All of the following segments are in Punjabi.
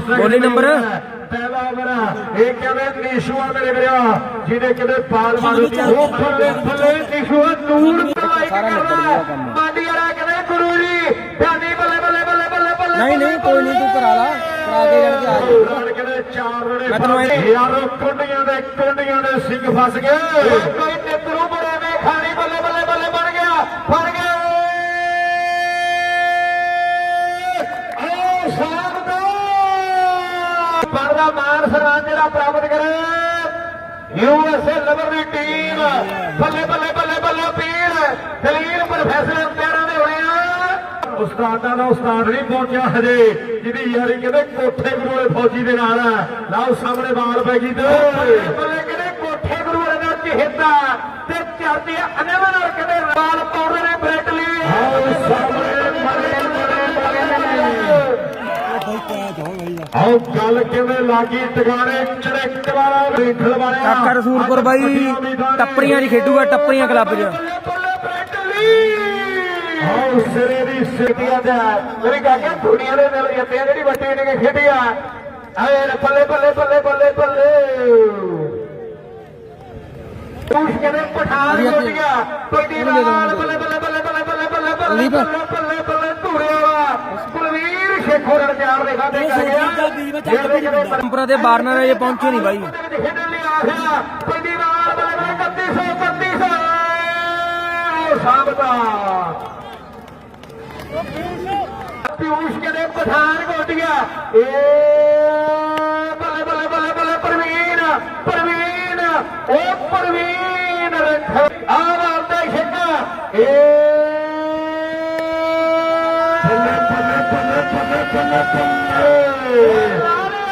ਬੋਲੀ ਨੰਬਰ? ਪਹਿਲਾ ਮੇਰਾ ਇਹ ਕਹਿੰਦੇ ਨੀਸ਼ੂਆ ਮੇਰੇ ਵੀਰਾ ਜਿਹਦੇ ਕਹਿੰਦੇ ਪਾਲ ਮਾਰਦੀ ਉਹ ਫੱਲੇ ਫੱਲੇ ਨੀਸ਼ੂਆ ਨੂਰ ਤਲਾਈ ਕਰਦਾ ਮਾਡੀ ਵਾਲਾ ਕਹਿੰਦੇ ਗੁਰੂ ਜੀ ਧਿਆਨੀ ਬੱਲੇ ਬੱਲੇ ਬੱਲੇ ਬੱਲੇ ਬੱਲੇ ਨਹੀਂ ਨਹੀਂ ਕੋਈ ਨਹੀਂ ਤੂੰ ਕਰਾ ਲਾ ਕਰਾ ਕੇ ਜਾਣ ਕੇ ਆ। ਰਣ ਕਹਿੰਦੇ ਚਾਰ ਰਣੇ ਮੈਂ ਤੈਨੂੰ ਐਂ- ਯਾਰੋ ਕੁੰਡੀਆਂ ਦੇ ਕੁੰਡੀਆਂ ਦੇ ਸਿੰਘ ਫਸ ਗਏ ਕੋਈ ਟਿੱਤਰੂ ਪਰਦਾ ਮਾਨ ਸਨਮਾਨ ਜਿਹੜਾ ਪ੍ਰਾਪਤ ਕਰੇ। ਯੂਐਸਏ ਲਵਰ ਦੀ ਟੀਮ ਬੱਲੇ ਬੱਲੇ ਬੱਲੇ ਬੱਲੇ ਪੀਰ, ਦਲੀਲ ਪ੍ਰੋਫੈਸਰ ਪਿਆਰਾਂ ਦੇ ਹੋਣੇ ਆ। ਉਸਤਾਦਾਂ ਦਾ ਉਸਤਾਦ ਨਹੀਂ ਪਹੁੰਚਿਆ ਹਜੇ, ਜਿਹਦੀ ਯਾਰੀ ਕਹਿੰਦੇ ਕੋਠੇ ਗੁਰੂ ਵਾਲੇ ਫੌਜੀ ਦੇ ਨਾਲ ਲਾਓ ਸਾਹਮਣੇ ਬਾਲ ਪੈ ਗਈ ਤੇ। ਬੱਲੇ ਕਹਿੰਦੇ ਕੋਠੇ ਗੁਰੂ ਵਾਲੇ ਨਾਲ ਚਿਹਤਾ ਤੇ ਚੜਦੀ ਅਨੇਵਾ ਨਾਲ ਕਹਿੰਦੇ ਬਾਲ ਪਾਉਂਦੇ ਨੇ ਬ੍ਰੈਟਲੀ ਆਓ ਗੱਲ ਕਿਵੇਂ ਲਾਗੀ ਟਿਕਾਣੇ? ਚੜਕ ਵਾਲਾ ਵੇਖਣ ਵਾਲਿਆ ਕਾਕਾ ਰਸੂਲਪੁਰ ਬਾਈ ਟੱਪਰੀਆਂ 'ਚ ਖੇਡੂਗਾ ਟੱਪਰੀਆਂ ਕਲੱਬ 'ਚ। ਆਓ ਸਿਰੇ ਦੀ ਸਿੱਟੀਆਂ ਦਾ ਮੇਰੀ ਕਾਕੇ ਦੁਨੀਆ ਦੇ ਨਾਲ ਜੱਟਿਆਂ ਜਿਹੜੀ ਵੱਟੀ ਨੇ ਖੇਡਿਆ ਆਏ ਬੱਲੇ ਬੱਲੇ ਬੱਲੇ ਬੱਲੇ ਬੱਲੇ ਤੂੰ ਕਹਿੰਦੇ ਪਠਾਨ ਹੋ ਗਿਆ ਪਹਿਲੀ ਵਾਰ ਬੱਲੇ ਬੱਲੇ ਬੱਲੇ ਬੱਲੇ ਬੱਲੇ ਬੱਲੇ ਬੱਲੇ ਬੱਲੇ ਬੱਲੇ ਧੂਰੇ ਵਾਲਾ ਕੁਲਵੀਰ ਸ਼ੇਖੋ ਰਣ ਚਾਰ ਦੇ ਖਾਤੇ ਕਰ ਗਿਆ। ਪਰੰਪਰਾ ਦੇ ਬਾਰਨਰ ਅਜੇ ਪਹੁੰਚੇ ਨਹੀਂ ਬਾਈ। ਖੇਡਣ ਲਈ ਆ ਗਿਆ ਪਹਿਲੀ ਵਾਰ ਬੱਲੇ ਬੱਲੇ 3100 3100 ਸਾਹਮਣਾ ਪਿਊਸ਼ ਕਹਿੰਦੇ ਪਠਾਨ ਗੋਟੀਆ ਏ ਬੱਲੇ ਬੱਲੇ ਬੱਲੇ ਬੱਲੇ ਪ੍ਰਵੀਨ ਪ੍ਰਵੀਨ ਓ ਪ੍ਰਵੀਨ ਰੱਖ ਆ ਵਾਲਦਾ ਛੱਕਾ ਏ ਬੱਲੇ ਬੱਲੇ ਬੱਲੇ ਬੱਲੇ ਬੱਲੇ ਬੱਲੇ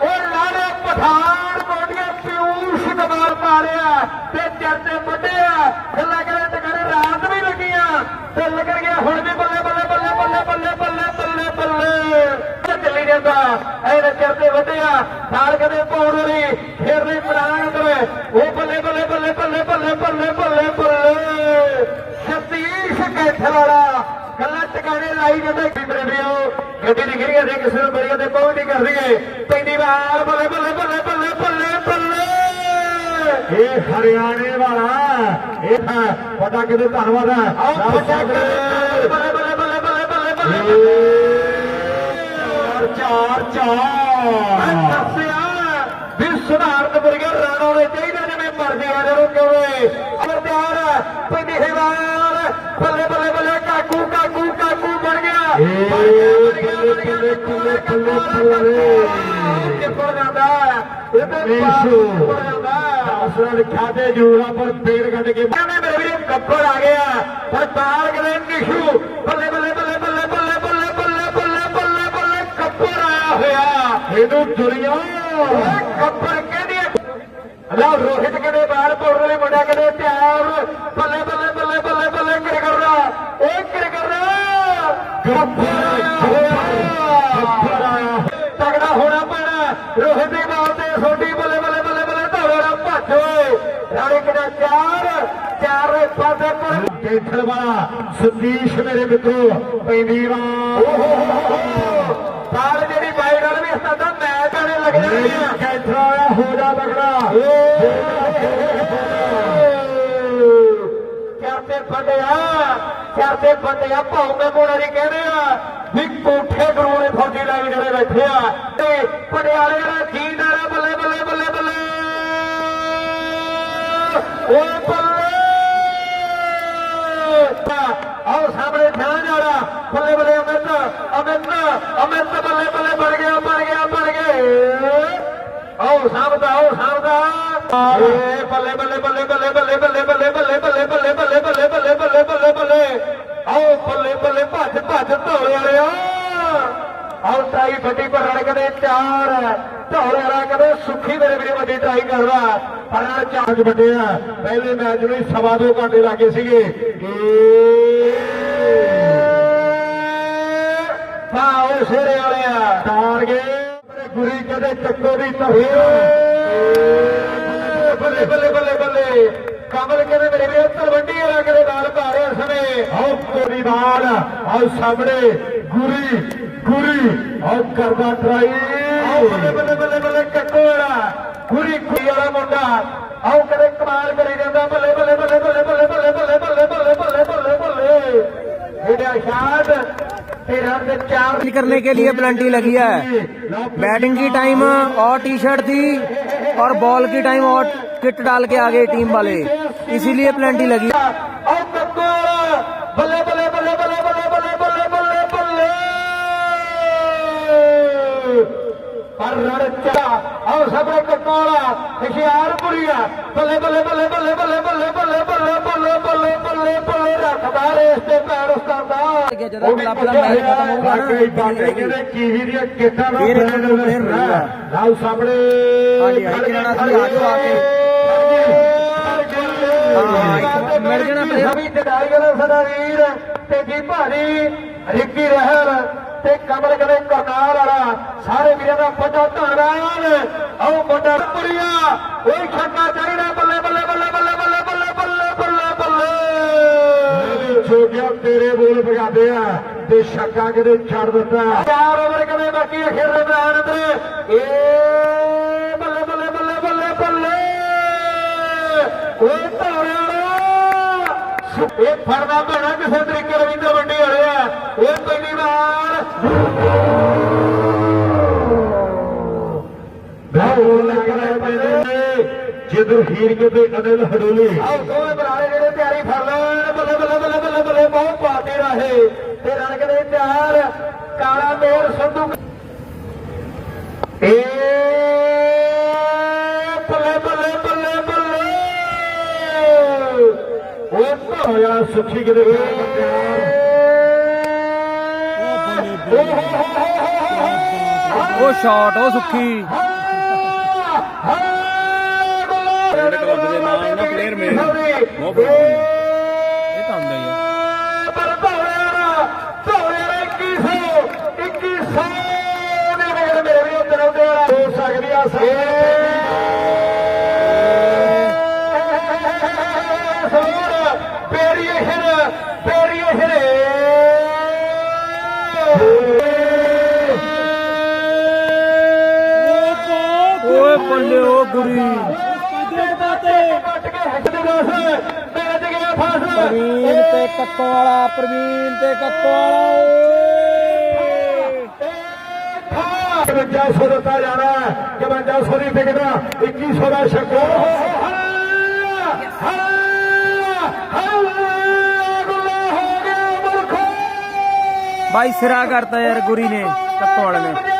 ਓ ਲਾਰੇ ਪਠਾਨ ਗੋਟੀਆ ਪਿਊਸ਼ ਕਮਾਲ ਮਾਰਿਆ ਤੇ ਚਰਤੇ ਵੱਡਿਆ ਖੱਲਾ ਕਰੇ ਤੇ ਕਰੇ ਰਾਤ ਵੀ ਲੱਗੀਆਂ ਤੇ ਲੱਗਣ ਗਿਆ ਹੁਣ ਵੀ ਬੱਲੇ ਬੱਲੇ ਬੱਲੇ ਬੱਲੇ ਬੱਲੇ ਬੱਲੇ ਬੱਲੇ ਬੱਲੇ ਚੱਲੀ ਜਾਂਦਾ ਐਨੇ ਚਰਤੇ ਵੱਡਿਆ ਨਾਲ ਕਦੇ ਪਾਉਣ ਵਾਲੀ ਫੇਰ ਨਹੀਂ ਪ੍ਰਾਣ ਕਰੇ ਉਹ ਬੱਲੇ ਬੱਲੇ ਬੱਲੇ ਬੱਲੇ ਬੱਲੇ ਬੱਲੇ ਬੱਲੇ ਬੱਲੇ ਸਤੀਸ਼ ਕੈਥਲ ਵਾਲਾ ਗੱਲਾਂ ਟਿਕਾਣੇ ਲਾਈ ਜਾਂਦੇ ਕੀ ਮੇਰੇ ਵੀਰੋ ਗੱਡੀ ਦੀ ਗਿਰੀਆਂ ਦੇ ਕਿਸੇ ਨੂੰ ਬੜੀਆਂ ਤੇ ਪਹੁੰਚ ਨਹੀਂ ਕਰ ਰਹੀਏ ਪੈਂਦੀ ਵਾਰ ਬੱਲੇ ਬੱਲੇ ਬੱਲੇ ਬੱਲੇ ਬੱਲੇ ਬੱਲੇ ਇਹ ਹਰਿਆਣੇ ਵਾਲਾ ਇਹ ਤਾਂ ਵੱਡਾ ਕਿਤੇ ਧੰਨਵਾਦ ਹੈ ਬੱਲੇ ਬੱਲੇ ਬੱਲੇ ਬੱਲੇ ਬੱਲੇ ਬੱਲੇ ਚਾਰ ਚਾਰ ਦੱਸਿਆ ਵੀ ਸੁਧਾਰਤ ਵਰਗੇ ਰਨ ਆਉਣੇ ਚਾਹੀਦੇ ਜਿਵੇਂ ਮਰਜ਼ੀ ਆ ਜਦੋਂ ਕਿਵੇਂ ਅਮਰ ਤਿਆਰ ਪੈਂਦੀ ਵਾਰ ਬੱਲੇ ਬੱਲੇ ਬੱਲੇ ਕਾਕੂ ਕਾਕੂ ਬੱਲੇ ਬੱਲੇ ਬੱਲੇ ਬੱਲੇ ਬੱਲੇ ਕਿੱਪਰ ਜਾਂਦਾ ਇਹ ਪਾਸ ਜਾਂਦਾ ਅਸਰਾਂ ਲਿਖਿਆ ਜੂਰਾ ਪਰ ਪੇੜ ਕੱਢ ਕੇ ਮੇਰੇ ਵੀਰੇ ਕੱਪੜ ਆ ਗਿਆ ਪਰ ਤਾਲ ਕਰੇ ਨਿਸ਼ੂ ਬੱਲੇ ਬੱਲੇ ਬੱਲੇ ਬੱਲੇ ਬੱਲੇ ਬੱਲੇ ਬੱਲੇ ਬੱਲੇ ਬੱਲੇ ਬੱਲੇ ਕੱਪੜ ਆਇਆ ਹੋਇਆ ਇਹਨੂੰ ਦੁਨੀਆ ਕੱਪੜ ਕਹਿੰਦੀ ਅੱਲਾ ਰੋਹਿਤ ਕਹਿੰਦੇ ਬਾਹਰ ਪਾਉਣ ਵਾਲੇ ਮੁੰਡਾ ਕਹਿੰਦੇ ਤਿਆਰ ਬੱਲੇ ਬੱਲੇ ਬੱਲੇ ਕਰ ਕਰਦਾ ਇਹ ਕਰ ਕਰਦਾ ਕੱਪੜ ਆਇਆ ਤਗੜਾ ਹੋਣਾ ਰੋਹਿਤ ਦੀ ਬਾਲ ਤੇ ਛੋਟੀ ਬੱਲੇ ਬੱਲੇ ਬੱਲੇ ਬੱਲੇ ਧੋਲੇ ਨਾਲ ਭੱਜ ਰਾਣੀ ਕਿਹੜਾ ਚਾਰ ਚਾਰ ਦੇ ਪਾਸੇ ਪਰ ਕੇਥਲ ਵਾਲਾ ਸਤੀਸ਼ ਮੇਰੇ ਮਿੱਤਰੋ ਪੈਂਦੀ ਵਾਰ ਸਾਲ ਜਿਹੜੀ ਬਾਈ ਨਾਲ ਵੀ ਸਾਡਾ ਮੈਚ ਆਣੇ ਲੱਗ ਜਾਣੀ ਆ। ਕੈਥਲ ਆਇਆ ਹੋ ਜਾ ਤਗੜਾ ਕਰਤੇ ਫਟਿਆ ਕਰਤੇ ਫਟਿਆ ਭੌਂਦੇ ਮੋੜਾ ਜੀ ਕਹਿੰਦੇ ਆ। ਵੀ ਕੋਠੇ ਗੁਰੂ ਫੌਜੀ ਲੈ ਕੇ ਜਿਹੜੇ ਬੈਠੇ ਆ ਤੇ ਪਟਿਆਲੇ ਦਾ ਜੀਂਦ ਵਾਲਾ ਬੱਲੇ ਬੱਲੇ ਬੱਲੇ ਬੱਲੇ ਓਏ ਬੱਲੇ ਆਓ ਸਾਹਮਣੇ ਧਿਆਨ ਜਾੜਾ ਬੱਲੇ ਬੱਲੇ ਅਮਿਤ ਅਮਿਤ ਅਮਿਤ ਬੱਲੇ ਬੱਲੇ ਬਣ ਗਿਆ ਬਣ ਗਿਆ ਬਣ ਗਏ ਆਓ ਸਾਹਮਣਾ ਆਓ ਸਾਹਮਣਾ ਏ ਬੱਲੇ ਬੱਲੇ ਬੱਲੇ ਬੱਲੇ ਬੱਲੇ ਬੱਲੇ ਬੱਲੇ ਬੱਲੇ ਬੱਲੇ ਬੱਲੇ ਬੱਲੇ ਬੱਲੇ ਬੱਲੇ ਬੱਲੇ ਬੱਲੇ ਬੱਲੇ ਆਓ ਬੱਲੇ ਬੱਲੇ ਭੱਜ ਭੱਜ ਧੌਲੇ ਵਾਲਿਆ ਆਓ ਟਰਾਈ ਫੱਟੀ ਪਰ ਰਣ ਚਾਰ ਧੌਲੇ ਵਾਲਾ ਕਦੇ ਸੁੱਖੀ ਮੇਰੇ ਵੀਰੇ, ਵੱਡੀ ਟਰਾਈ ਕਰਦਾ। ਪਰ ਰਣ ਚਾਂਜ ਵੱਡਿਆ ਪਹਿਲੇ ਮੈਚ ਨੂੰ ਸਵਾ ਦੋ ਘੰਟੇ ਲੱਗੇ ਸੀਗੇ। ਆਓ ਸ਼ੇਰੇ ਵਾਲਿਆ ਤਾਰ ਗਏ। ਗੁਰੀ ਕਦੇ ਚੱਕੋ ਦੀ ਧਰੀ ਬੱਲੇ ਬੱਲੇ ਬੱਲੇ ਬੱਲੇ। ਕਮਲ ਕਹਿੰਦੇ ਮੇਰੇ ਵੀਰੇ ਤਲਵੰਡੀ ਵਾਲਾ ਕਦੇ ਨਾਲ ਪਾ ਰਿਹਾ ਸਮੇਂ ਆਓ ਕੋਰੀ ਨਾਲ ਆਓ ਸਾਹਮਣੇ ਗੁਰੀ ਗੁਰੀ ਆਉ ਕਰਦਾ ਟਰਾਈ ਆਉ ਬੱਲੇ ਬੱਲੇ ਬੱਲੇ ਬੱਲੇ ਕੱਟੋੜਾ ਗੁਰੀ ਖੁਰੀ ਵਾਲਾ ਮੁੰਡਾ ਆਉ ਕਦੇ ਕਮਾਲ ਕਰੀ ਜਾਂਦਾ ਬੱਲੇ ਬੱਲੇ ਬੱਲੇ ਬੱਲੇ ਬੱਲੇ ਬੱਲੇ ਬੱਲੇ ਬੱਲੇ ਬੱਲੇ ਬੱਲੇ ਬੱਲੇ ਬੱਲੇ ਜਿਹੜਾ ਸ਼ਾਟ ਤੇ ਰਨ ਦੇ ਚਾਰ बैटिंग करने के लिए प्लेंटी लगी है बैटिंग की टाइम और टी शर्ट थी और बॉल की टाइम और किट डाल के आ गए टीम वाले। इसीलिए प्लेंटी लगी। ਆਓ ਸਭਰੇ ਕਟੋਲਾ ਹੁਸ਼ਿਆਰਪੁਰੀਆ ਬੱਲੇ ਬੱਲੇ ਬੱਲੇ ਬੱਲੇ ਬੱਲੇ ਬੱਲੇ ਬੱਲੇ ਬੱਲੇ ਬੱਲੇ ਬੱਲੇ ਬੱਲੇ ਬੱਲੇ ਰੱਖਦਾ ਰੇਸ ਤੇ ਪੈਰ ਉਸਤਾਦਾ ਜਦੋਂ ਕਲੱਬ ਦਾ ਮੈਚ ਖਤਮ ਹੋਊਗਾ ਨਾ, ਬਾਕੀ ਕਹਿੰਦੇ ਕੀਵੀ ਦੀਆਂ ਕਿੱਟਾਂ ਦਾ ਫਿਰ ਰਹੂਗਾ ਲਾਓ ਸਾਹਮਣੇ ਹਾਂਜੀ, ਹਾਂਜੀ, ਕਿਹੜਾ ਸੀ, ਆ ਜਾਓ ਆ ਕੇ। ਹਾਂ, ਮਿਲ ਜਾਣਾ player। ਸਭੀ ਜਡਾਈ ਵਾਲਾ ਸਾਡਾ ਵੀਰ ਤੇ ਜੀ ਭਾਰੀ ਰਿੱਕੀ ਰਹਿਲ ਤੇ ਕਮਲ ਕਰੇ ਕਰਨਾਲ ਵਾਲਾ ਸਾਰੇ ਵੀਰਾਂ ਦਾ ਵੱਡਾ ਧੰਨਵਾਦ ਆਓ ਮੁੰਡਾ ਪੁਰੀਆ ਉਹ ਛੱਕਾ ਚਾਹੀਦਾ ਬੱਲੇ ਬੱਲੇ ਬੱਲੇ ਬੱਲੇ ਬੱਲੇ ਬੱਲੇ ਬੱਲੇ ਬੱਲੇ ਬੱਲੇ ਛੋਟਿਆ ਤੇਰੇ ਬੋਲ ਵਜਾਦੇ ਆ ਤੇ ਛੱਕਾ ਕਿਤੇ ਛੱਡ ਦਿੱਤਾ ਚਾਰ ਓਵਰ ਕਦੇ ਬਾਕੀ ਖੇਡ ਦੇ ਮੈਦਾਨ ਅੰਦਰ ਏ ਬੱਲੇ ਬੱਲੇ ਬੱਲੇ ਬੱਲੇ ਬੱਲੇ ਓਏ ਧੌਲਿਆ ਇਹ ਫੜਨਾ ਪੈਣਾ ਕਿਸੇ ਤਰੀਕੇ ਰਵਿੰਦਰ ਮੰਡੀ ਵਾਲੇ ਆ ਇਹ ਪਹਿਲੀ ਵਾਰ ਬਹੁਤ ਲੱਗਦਾ ਪੈਦੇ ਜਦੋਂ ਹੀਰ ਕਿਤੇ ਤੇ ਅਨਿਲ ਹਡੋਲੇ ਆਓ ਦੋਵੇਂ ਬਰਾੜੇ ਜਿਹੜੇ ਤਿਆਰੀ ਫੜ ਲੈਣ ਬੱਲੇ ਬੱਲੇ ਬੱਲੇ ਬੱਲੇ ਬੱਲੇ ਬਹੁਤ ਪਾਤੇ ਰਹੇ ਤੇ ਰਣ ਕਦੇ ਤਿਆਰ ਕਾਲਾ ਮੇਰ ਸੰਧੂ ਏ ਬੱਲੇ ਬੱਲੇ ਬੱਲੇ ਬੱਲੇ ਉਹ ਹੋਇਆ ਸੁਖੀ ਕਿਤੇ ਉਹ ਸ਼ਾਟ ਉਹ ਸੁੱਖੀ। ਜਿਹੜੇ ਕਲੱਬ ਦੇ ਨਾਮ ਨਾ ਪਲੇਅਰ ਮੇਰੇ ਇਹ ਪੂਰੀ ਪ੍ਰਵੀਨ ਤੇ ਕੱਕੋ ਵਾਲਾ ਪ੍ਰਵੀਨ ਤੇ ਕੱਕੋ ਵਾਲਾ 5500 ਦਿੱਤਾ ਜਾਣਾ 5500 ਦੀ ਟਿਕਟ 2100 ਦਾ ਸ਼ਕੋ भाई सिरा करता यार गुरी ने कत्तो वाले